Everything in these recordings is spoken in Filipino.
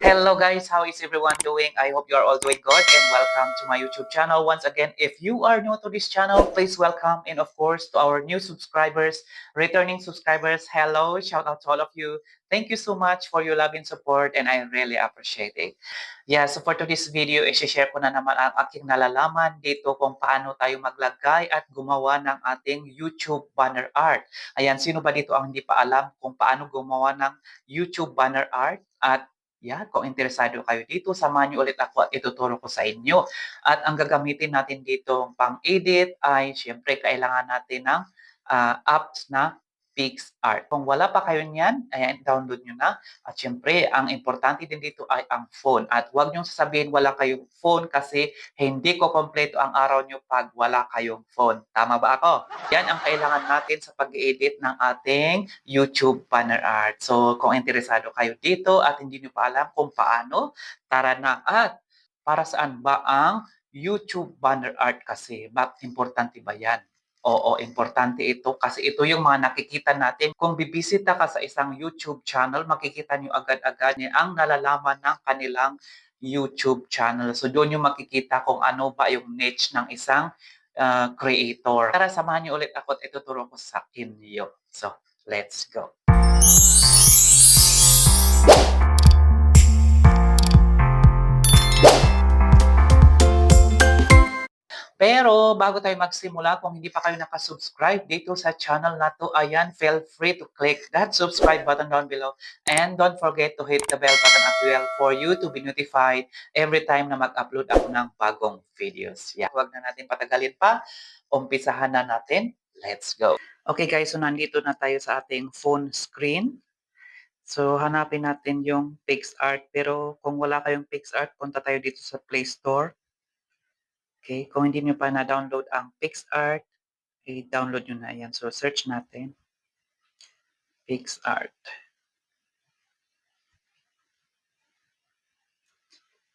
Hello guys, how is everyone doing? I hope you are all doing good and welcome to my YouTube channel. Once again, if you are new to this channel, please welcome and of course to our new subscribers, returning subscribers, hello, shout out to all of you. Thank you so much for your love and support and I really appreciate it. Yeah, so for today's video, i-share ko na naman ang aking nalalaman dito kung paano tayo maglagay at gumawa ng ating YouTube banner art. Ayan, sino ba dito ang hindi pa alam kung paano gumawa ng YouTube banner art at yan, kung interesado kayo dito, samahan niyo ulit ako at ituturo ko sa inyo. At ang gagamitin natin dito pang-edit ay siyempre kailangan natin ng uh, apps na PixArt. Kung wala pa kayo niyan, ayan, download nyo na. At syempre, ang importante din dito ay ang phone. At huwag nyo sasabihin wala kayong phone kasi hindi ko kompleto ang araw nyo pag wala kayong phone. Tama ba ako? Yan ang kailangan natin sa pag-edit ng ating YouTube banner art. So, kung interesado kayo dito at hindi nyo pa alam kung paano, tara na. At para saan ba ang YouTube banner art kasi? Bakit importante ba yan? Oo, importante ito kasi ito yung mga nakikita natin. Kung bibisita ka sa isang YouTube channel, makikita nyo agad-agad ang nalalaman ng kanilang YouTube channel. So doon yung makikita kung ano ba yung niche ng isang uh, creator. Tara, samahan niyo ulit ako at ituturo ko sa inyo. So, let's go. Pero bago tayo magsimula, kung hindi pa kayo nakasubscribe dito sa channel na to, ayan, feel free to click that subscribe button down below. And don't forget to hit the bell button as well for you to be notified every time na mag-upload ako ng bagong videos. Yeah. Huwag na natin patagalin pa. Umpisahan na natin. Let's go. Okay guys, so nandito na tayo sa ating phone screen. So, hanapin natin yung PixArt. Pero kung wala kayong PixArt, punta tayo dito sa Play Store. Okay, kung hindi nyo pa na-download ang PixArt, i-download nyo na yan. So, search natin. PixArt.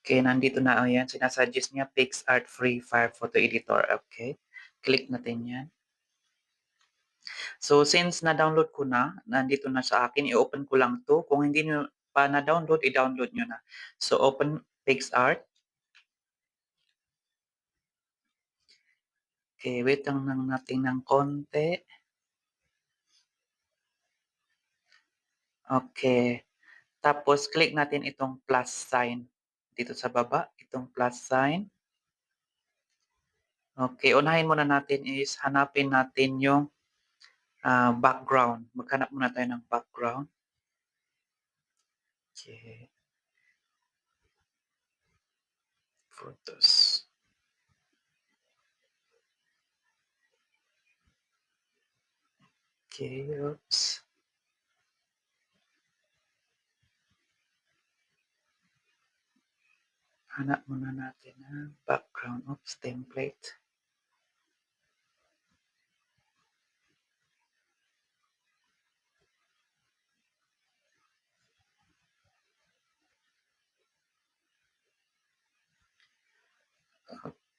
Okay, nandito na oh, yan. Sinasuggest niya PixArt Free Fire Photo Editor. Okay, click natin yan. So, since na-download ko na, nandito na sa akin, i-open ko lang to. Kung hindi nyo pa na-download, i-download nyo na. So, open PixArt. Okay, wait lang lang natin ng konti. Okay. Tapos, click natin itong plus sign. Dito sa baba, itong plus sign. Okay, unahin muna natin is hanapin natin yung uh, background. Maghanap muna tayo ng background. Okay. Photos. Okay, oops. Hanap muna natin ang background. Oops, template.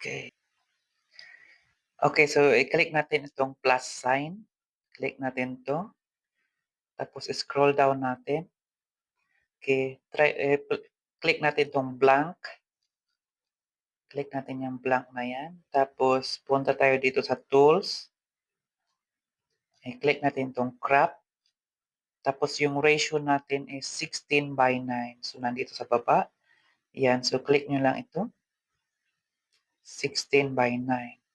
Okay. Okay, so i-click natin itong plus sign. Click natin to. Tapos scroll down natin. Okay, try eh, click natin tong blank. Click natin yung blank na yan. Tapos punta tayo dito sa tools. I-click natin tong crop. Tapos yung ratio natin is 16 by 9. So nandito sa baba. Yan, so click nyo lang ito. 16 by 9.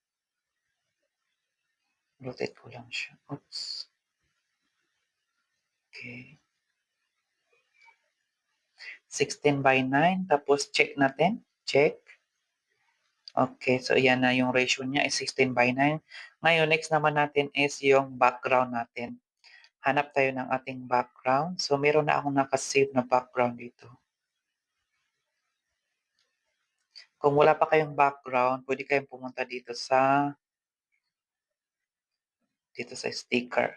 Rotate ko lang siya. Oops. Okay. 16 by 9. Tapos check natin. Check. Okay. So yan na yung ratio niya is 16 by 9. Ngayon, next naman natin is yung background natin. Hanap tayo ng ating background. So meron na akong nakasave na background dito. Kung wala pa kayong background, pwede kayong pumunta dito sa dito sa sticker.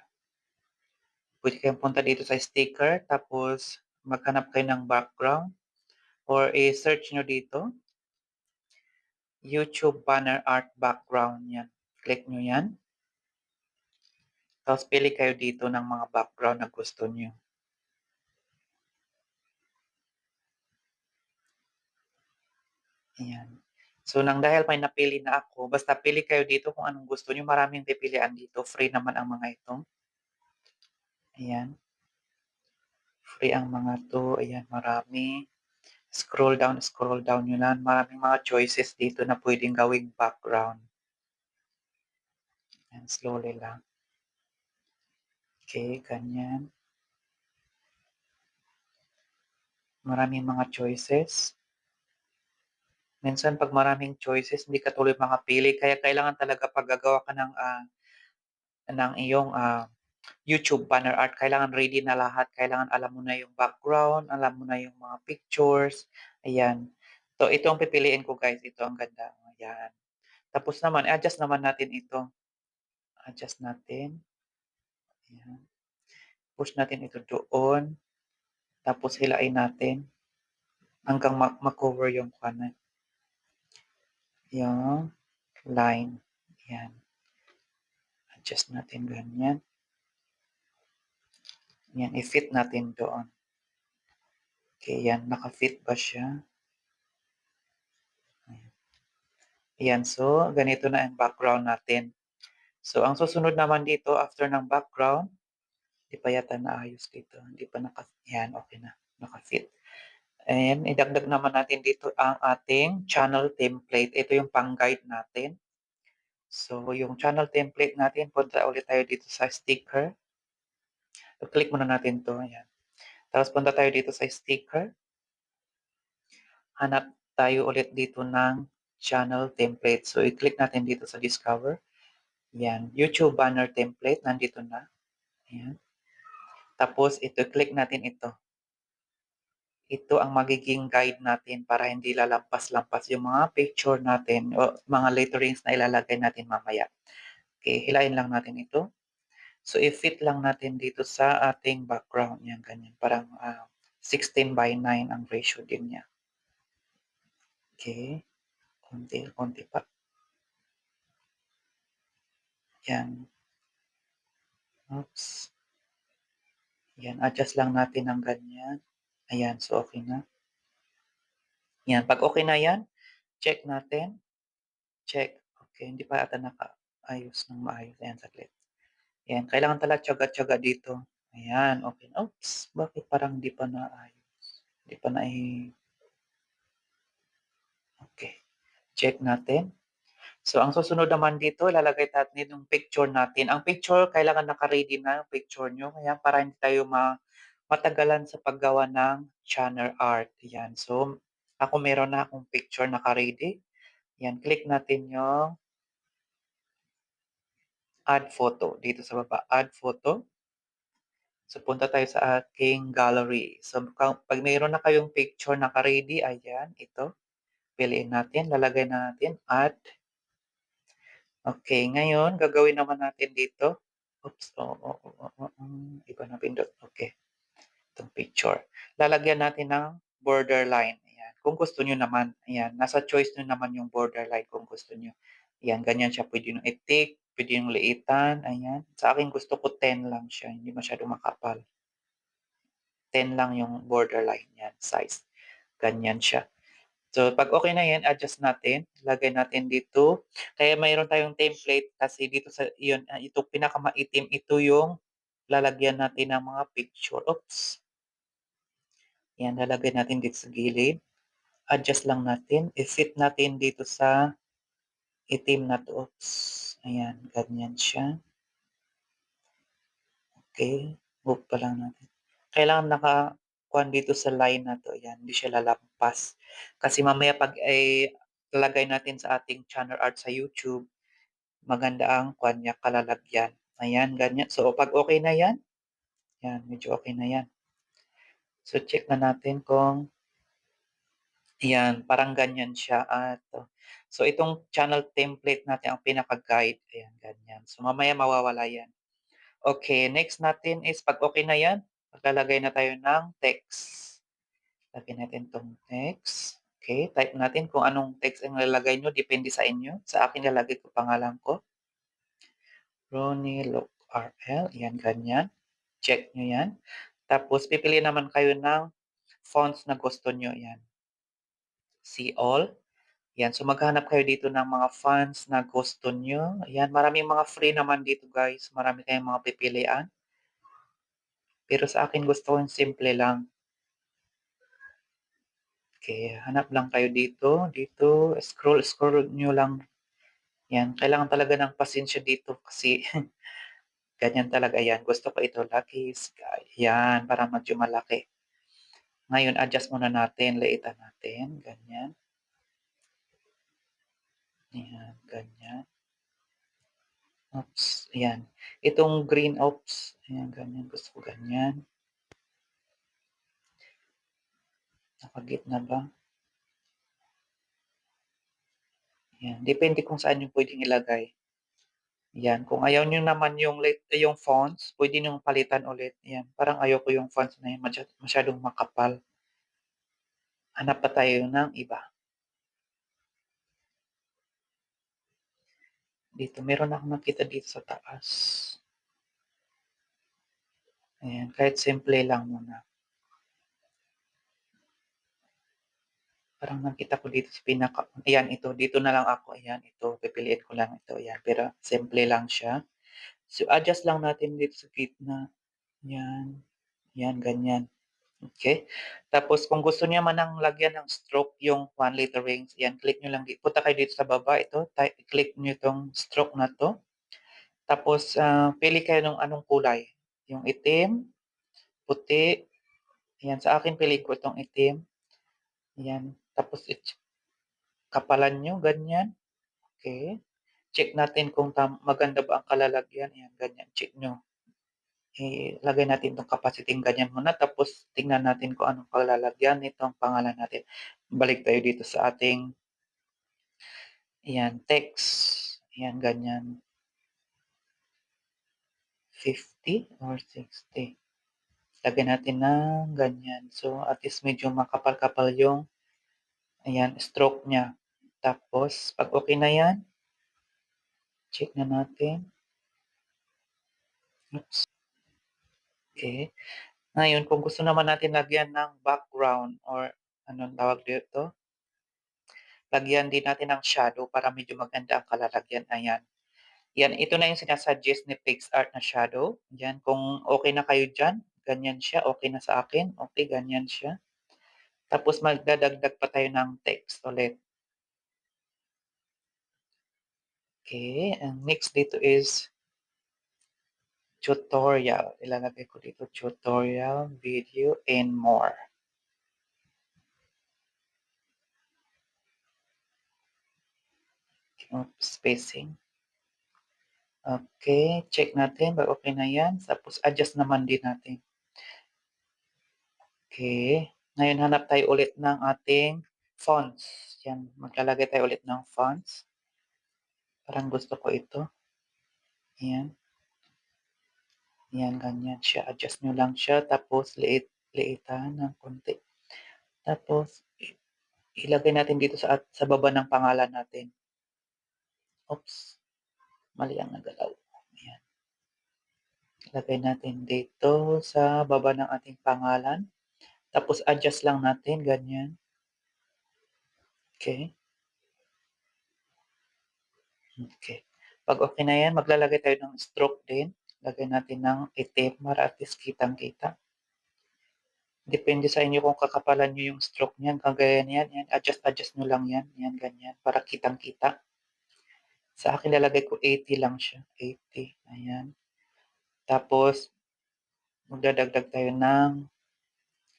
Pwede kayong punta dito sa sticker, tapos maghanap kayo ng background or i-search nyo dito. YouTube banner art background yan. Click nyo yan. Tapos pili kayo dito ng mga background na gusto nyo. Ayan. So, nang dahil may napili na ako, basta pili kayo dito kung anong gusto niyo, maraming pipilian dito, free naman ang mga ito. Ayan. Free ang mga 'to, ayan marami. Scroll down, scroll down niyo lang, maraming mga choices dito na puwedeng gawing background. Ayan, slowly lang. Okey, ganyan. Maraming mga choices. Minsan 'pag maraming choices hindi ka tuloy makapili kaya kailangan talaga 'pag gagawa ka ng, ah, ng iyong, ah, YouTube banner art kailangan ready na lahat, kailangan alam mo na yung background, alam mo na yung mga pictures, ayan. So, ito ang pipiliin ko guys, ito ang ganda, ayan. Tapos naman i-adjust naman natin ito. Adjust natin. Ayan. Push natin ito doon. Tapos hilain natin. Hanggang ma ma-cover yung kuwan na yung line, ayan. Adjust natin ganyan. Yan, i-fit natin doon. Okey, yan naka-fit ba siya? Ayan. So ganito na ang background natin. So, ang susunod naman dito after ng background, hindi pa yata naayos dito, hindi pa naka yan, okey na, naka-fit. And idagdag naman natin dito ang ating channel template, ito yung pang-guide natin. So, yung channel template natin, punta ulit tayo dito sa sticker. I-click muna natin 'to, ayan. Tapos punta tayo dito sa sticker. Hanap tayo ulit dito ng channel template. So, i-click natin dito sa discover. Yan, YouTube banner template nandito na, ayan. Tapos ito, click natin ito. Ito ang magiging guide natin para hindi lalampas-lampas yung mga picture natin o mga letterings na ilalagay natin mamaya. Okey, hilahin lang natin ito. So, i-fit lang natin dito sa ating background, yan ganyan parang, ah, 16:9 ang ratio din niya. Okey, konti, konti pa. Yan. Oops. Yan, adjust lang natin ng ganyan. Ayan, so okey na. Yan, 'pag okey na yan, check natin. Check, okey, hindi pa ata nakaayos ng maayos, ayan saglit. Yan, kailangan talaga tiyaga-tiyaga dito. Ayan, okey na. Oops, bakit parang hindi pa naayos, hindi pa nai Okey, check natin. So, ang susunod naman dito ilalagay natin yung picture natin. Ang picture kailangan naka-ready na yung picture niyo, kaya para hindi tayo ma matagalan sa paggawa ng channel art, yan. So, ako meron na akong picture naka-ready. Yan, click natin yung add photo dito sa baba, add photo. So, punta tayo sa aking gallery. So, 'pag meron na kayong picture naka-ready, ayan, ito. Piliin natin, lalagay na natin, add. Okey, ngayon gagawin naman natin dito oops, oo, oo, oo, hmm, iba na pindot, okey. Itong picture. Lalagyan natin ng borderline, ayan. Kung gusto niyo naman, ayan, nasa choice niyo naman yung borderline kung gusto niyo. Ayan, ganyan siya, puwede niyong i-thick, puwede niyong liitan, ayan. Sa akin gusto ko 10 lang siya, hindi masyadong makapal. 10 lang yung borderline niyan, size, ganyan siya. So, 'pag okey na yan, adjust natin, lagay natin dito. Kaya mayroon tayong template kasi dito sa iyon, ah, itong pinakamaitim, ito yung lalagyan natin ng mga picture. Oops. Yan, lalagay natin dito sa gilid. Adjust lang natin, i-fit natin dito sa itim na. Oops, ayan, ganyan siya. Okey, move pa lang natin. Kailangan nakakuwan dito sa line na 'to, ayan, hindi siya lalampas. Kasi mamaya 'pag, eh, lalagay natin sa ating channel art sa YouTube, maganda ang kuwan niya, kalalagyan. Ayan, ganyan. So, 'pag okey na yan, yan, medyo okey na yan. So, check na natin kung yan, parang ganyan siya at so, itong channel template natin ang pinaka-guide, ayan, ganyan. So, mamaya mawawala yan. Okey, next natin is 'pag okey na yan, maglalagay na tayo ng text. Lagyan natin 'tong text, okey, type natin kung anong text ang ilalagay niyo, depende sa inyo. Sa akin nilalagay ko pangalan ko. Ronnie Look RL, yan, ganyan. Check niyo yan. Tapos pipili naman kayo ng fonts na gusto niyo, yan. See all, Yan, so maghahanap kayo dito ng mga fonts na gusto nyo. Ayan, maraming mga free naman dito guys. Marami kayong mga pipilian. Pero sa akin gusto ko simple lang. Okay, hanap lang kayo dito. Dito, scroll, scroll nyo lang. Yan, kailangan talaga ng pasensya dito kasi ganyan talaga yan. Gusto ko ito, Sky. Yan, para medyo malaki. Ngayon, adjust muna natin. Laitan natin. Ganyan. Ayan, ganyan. Oops, ayan. Itong green, oops, ayan, ganyan. Gusto ko ganyan. Nakagitna ba? Ayan, depende kung saan yung pwedeng ilagay. Ayan, kung ayaw nyo naman yung, yung fonts, pwede nyo palitan ulit. Ayan, parang ayaw ko yung fonts na yun, masyadong makapal. Hanap pa tayo ng iba. Dito, meron akong nakita dito sa taas. Ayan, kahit simple lang muna. Parang nakita ko dito sa pinaka, ayan, ito, dito na lang ako, ayan, ito, pipiliin ko lang ito, ayan, pero simple lang siya. So, adjust lang natin dito sa gitna. Ayan, ayan, ganyan. Okay? Tapos, kung gusto niya man ang lagyan ng stroke yung one liter rings, yan, click nyo lang. Punta kayo dito sa baba, ito, click nyo itong stroke na to. Tapos, uh, pili kayo ng anong kulay. Yung itim, puti, yan, sa akin pili ko itong itim. Yan, tapos it, kapalan nyo, ganyan. Okay. Check natin kung tam maganda ba ang kalalagyan. Yan, ganyan, check nyo ilagay natin itong capacity ganyan muna. Tapos, tingnan natin kung anong paglalagyan nitong pangalan natin. Balik tayo dito sa ating Ayan, text. Ayan, ganyan. 50 or 60. Lagyan natin ng ganyan. So, at least medyo makapal-kapal yung ayan, stroke niya. Tapos, pag okay na yan, check na natin. Oops. Okay. Ngayon, kung gusto naman natin lagyan ng background or anong tawag dito, lagyan din natin ng shadow para medyo maganda ang kalalagyan. Ayan. Yan, ito na yung sinasuggest ni PixArt na shadow. Yan, kung okay na kayo dyan, ganyan siya, okay na sa akin. Okay, ganyan siya. Tapos magdadagdag pa tayo ng text ulit. Okay, and next dito is tutorial. Ilalagay ko dito tutorial, video, and more. Spacing. Okay, check natin. Ba okay na yan. Tapos adjust naman din natin. Okay. Ngayon hanap tayo ulit ng ating fonts. Yan, maglalagay tayo ulit ng fonts. Parang gusto ko ito. Ayan. Yan, ganyan siya. Adjust nyo lang siya. Tapos, liit, liitan ng konti. Tapos, ilagay natin dito sa, sa baba ng pangalan natin. Oops. Mali ang nagalaw. Ayan. Ilagay natin dito sa baba ng ating pangalan. Tapos, adjust lang natin. Ganyan. Okay. Okay. Pag okay na yan, maglalagay tayo ng stroke din. Lagay natin ng itim para at least kitang-kita. Depende sa inyo kung kakapalan nyo yung stroke niyan. Kagaya niyan, yan. Adjust-adjust nyo lang yan. Yan, ganyan. Para kitang-kita. Sa akin, lalagay ko 80 lang siya. 80. Ayan. Tapos, magdadagdag tayo ng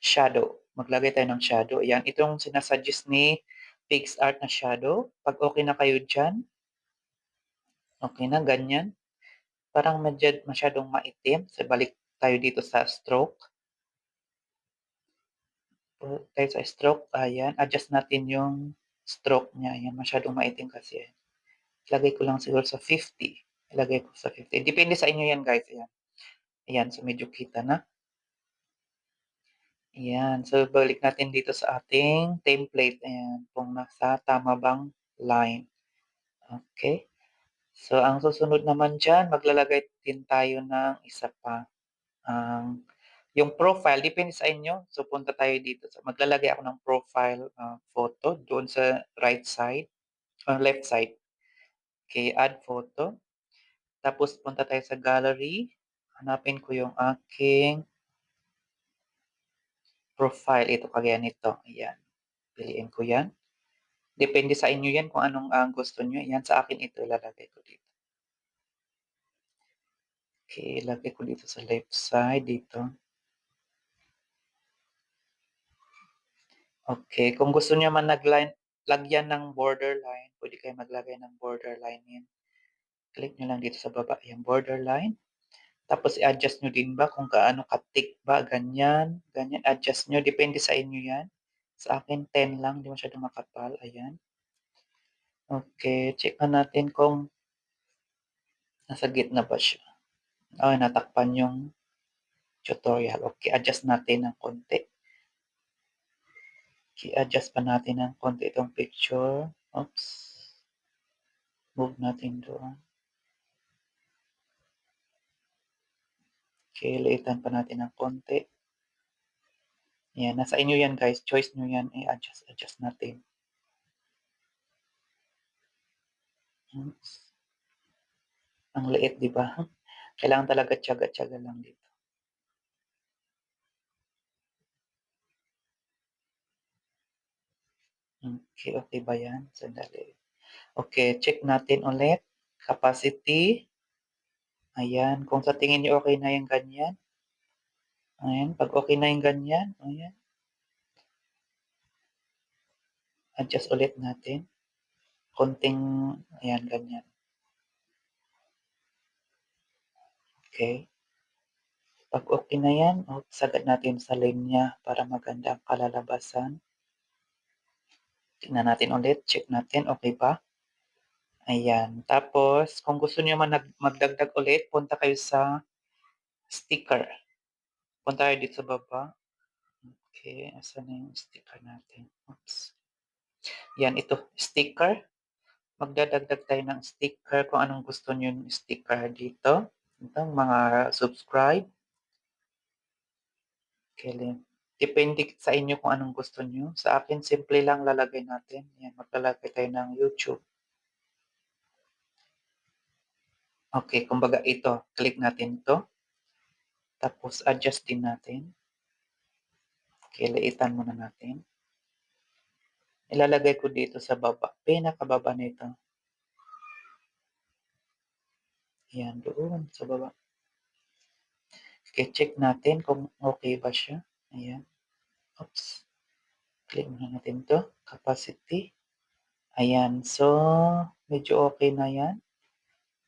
shadow. Maglagay tayo ng shadow. Ayan. Itong sinasuggest ni PixArt na shadow. Pag okay na kayo dyan, okay na, ganyan parang medyo masyadong maitim. So, balik tayo dito sa stroke. Tayo sa stroke. Ayan. Adjust natin yung stroke niya. Ayan. Masyadong maitim kasi. Ayan. Ilagay ko lang siguro sa 50. Ilagay ko sa 50. Depende sa inyo yan, guys. Ayan. Ayan. So, medyo kita na. Ayan. So, balik natin dito sa ating template. Ayan. Kung nasa tama bang line. Okay. So, ang susunod naman dyan, maglalagay din tayo ng isa pa. Ang Yung profile, depende sa inyo. So, punta tayo dito. So, maglalagay ako ng profile uh, photo doon sa right side, or left side. Okay, add photo. Tapos, punta tayo sa gallery. Hanapin ko yung aking profile. Ito kagaya nito. Ayan. Piliin ko yan. Depende sa inyo yan kung anong uh, gusto nyo. Yan, sa akin ito ilalagay ko dito. Okay, ilagay ko dito sa left side, dito. Okay, kung gusto niyo man nagline, lagyan ng borderline, pwede kayo maglagay ng borderline yan. Click nyo lang dito sa baba, yung borderline. Tapos i-adjust nyo din ba kung kaano ka-tick ba, ganyan, ganyan, adjust nyo, depende sa inyo yan. Sa akin, 10 lang, di masyadong makapal, ayan. Okay, check na natin kung nasa gitna ba siya. Okay, natakpan yung tutorial. Okay, adjust natin ng konti i-adjust pa natin ng konti itong picture. Oops. Move natin doon. Okay, liitan pa natin ng konti. Yan, nasa inyo yan guys. Choice nyo yan. I-adjust, adjust natin. Oops. Ang liit, di ba? Kailangan talaga tiyaga-tiyaga lang dito. Okay, okay ba yan? Sandali. Okay, check natin ulit. Capacity. Ayan, kung sa tingin niyo okay na yung ganyan. Ayan, pag okay na yung ganyan, ayan. Adjust ulit natin. Konting, ayan, ganyan. Okay. Pag okay na yan, oh, sagad natin sa linya para maganda ang kalalabasan. Tingnan natin ulit, check natin, okay ba? Ayan. Tapos, kung gusto niyo man magdagdag ulit, punta kayo sa sticker. Punta kayo dito sa baba. Okay, asan na yung sticker natin? Oops. Yan, ito, sticker. Magdadagdag tayo ng sticker kung anong gusto niyo yung sticker dito. Ito, mga subscribe. Okay, Depende sa inyo kung anong gusto nyo. Sa akin, simple lang lalagay natin. Yan, maglalagay tayo ng YouTube. Okay, kumbaga ito, click natin to. Tapos, adjust din natin. Okay, laitan muna natin. Ilalagay ko dito sa baba. Pinakababa nito. Yan, doon sa baba. Okay, check natin kung okay ba siya. Ayan. Oops. Click na natin to. Capacity. Ayan. So, medyo okay na yan.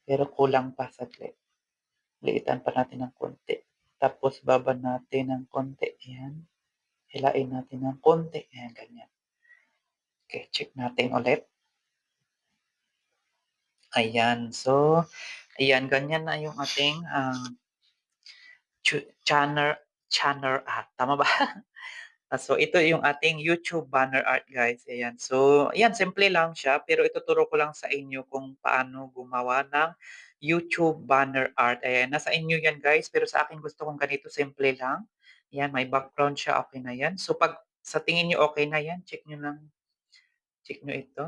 Pero kulang pa saglit. Liitan pa natin ng konti. Tapos, baba natin ng konti. Ayan. Hilain natin ng konti. Ayan, ganyan. Okay, check natin ulit. Ayan. So, ayan, ganyan na yung ating uh, channel channel art. Tama ba? so, ito yung ating YouTube banner art, guys. Ayan. So, ayan, simple lang siya. Pero ituturo ko lang sa inyo kung paano gumawa ng YouTube banner art. Ayan, nasa inyo yan, guys. Pero sa akin, gusto kong ganito, simple lang. Ayan, may background siya. Okay na yan. So, pag sa tingin nyo okay na yan, check nyo lang. Check nyo ito.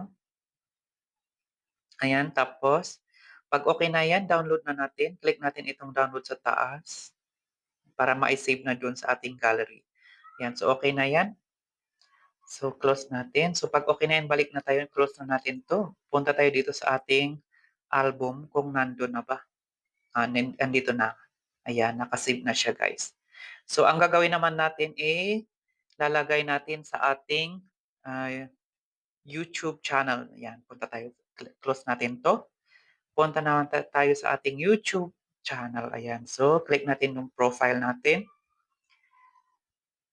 Ayan, tapos, pag okay na yan, download na natin. Click natin itong download sa taas para ma-save na doon sa ating gallery. Yan. So, okay na yan. So, close natin. So, pag okay na yan, balik na tayo. Close na natin to. Punta tayo dito sa ating album kung nandun na ba. Uh, nandito na. Ayan, nakasave na siya, guys. So, ang gagawin naman natin eh, lalagay natin sa ating uh, YouTube channel. Ayan, punta tayo. Close natin to. Punta naman tayo sa ating YouTube channel. Ayan. So, click natin yung profile natin.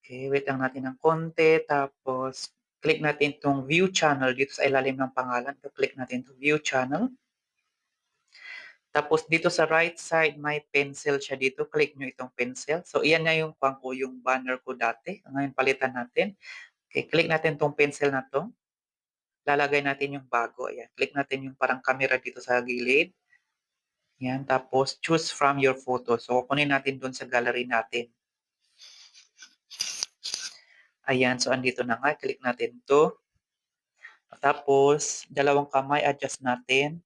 Okay, wait lang natin ng konti. Tapos, click natin itong view channel dito sa ilalim ng pangalan. Click natin to view channel. Tapos, dito sa right side, may pencil siya dito. Click nyo itong pencil. So, iyan na yung pang ko, yung banner ko dati. Ngayon, palitan natin. Okay, click natin itong pencil na to. Lalagay natin yung bago. Ayan. Click natin yung parang camera dito sa gilid. Yan, tapos choose from your photo. So, kunin natin doon sa gallery natin. Ayan, so andito na nga, click natin 'to. Tapos dalawang kamay adjust natin.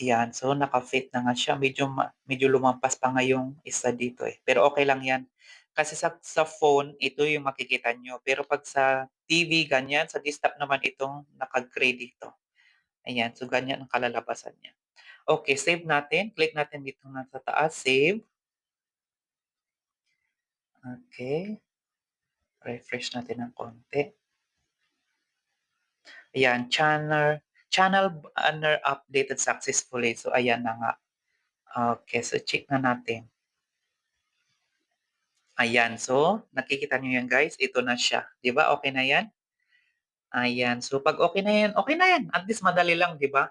Ayan, so naka-fit na nga siya, medyo medyo lumampas pa nga yung isa dito, eh, pero okey lang 'yan. Kasi sa sa phone, ito yung makikita niyo, pero 'pag sa TV ganyan, sa desktop naman itong naka-gray dito. Ayan, so ganyan ang kalalabasan niya. Okey, save natin, click natin dito nga sa taas, save. Okey. Refresh natin ng konti. Ayan, channel channel banner updated successfully. So ayan na nga. Okey, so check na natin. Ayan, so nakikita niyo 'yan guys, ito na siya, ba okey na 'yan? Ayan, so 'pag okey na 'yan, okey na 'yan, at least madali lang 'di ba?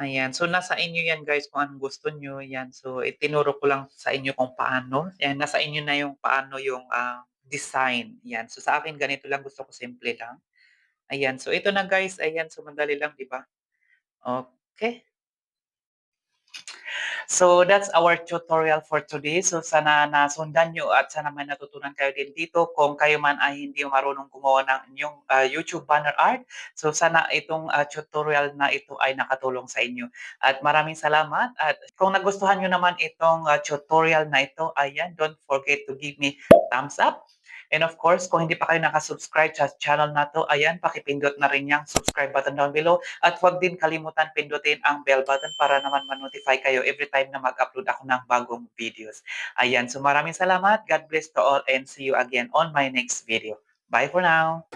Ayan, so nasa inyo 'yan guys kung anong gusto niyo, 'yan. So itinuro ko lang sa inyo kung paano, 'yan nasa inyo na yung paano yung, ah, design, 'yan. So sa akin ganito lang, gusto ko simple lang. Ayan, so ito na guys, ayan, so madali lang 'di ba? Okey. So that's our tutorial for today. So sana nasundan niyo at sana may natutunan kayo din dito. Kung kayo man ay hindi marunong gumawa ng inyong, ah, YouTube banner art, so sana itong, ah, tutorial na ito ay nakatulong sa inyo. At maraming salamat at kung nagustuhan niyo naman itong, ah, tutorial na ito, ayan, don't forget to give me thumbs up. And of course, kung hindi pa kayo naka-subscribe sa channel na 'to, ayan, pakipindot na rin yang subscribe button down below at huwag din kalimutan pindutin ang bell button para naman ma-notify kayo every time na mag-upload ako ng bagong videos. Ayan, so maraming salamat. God bless to all and see you again on my next video. Bye for now.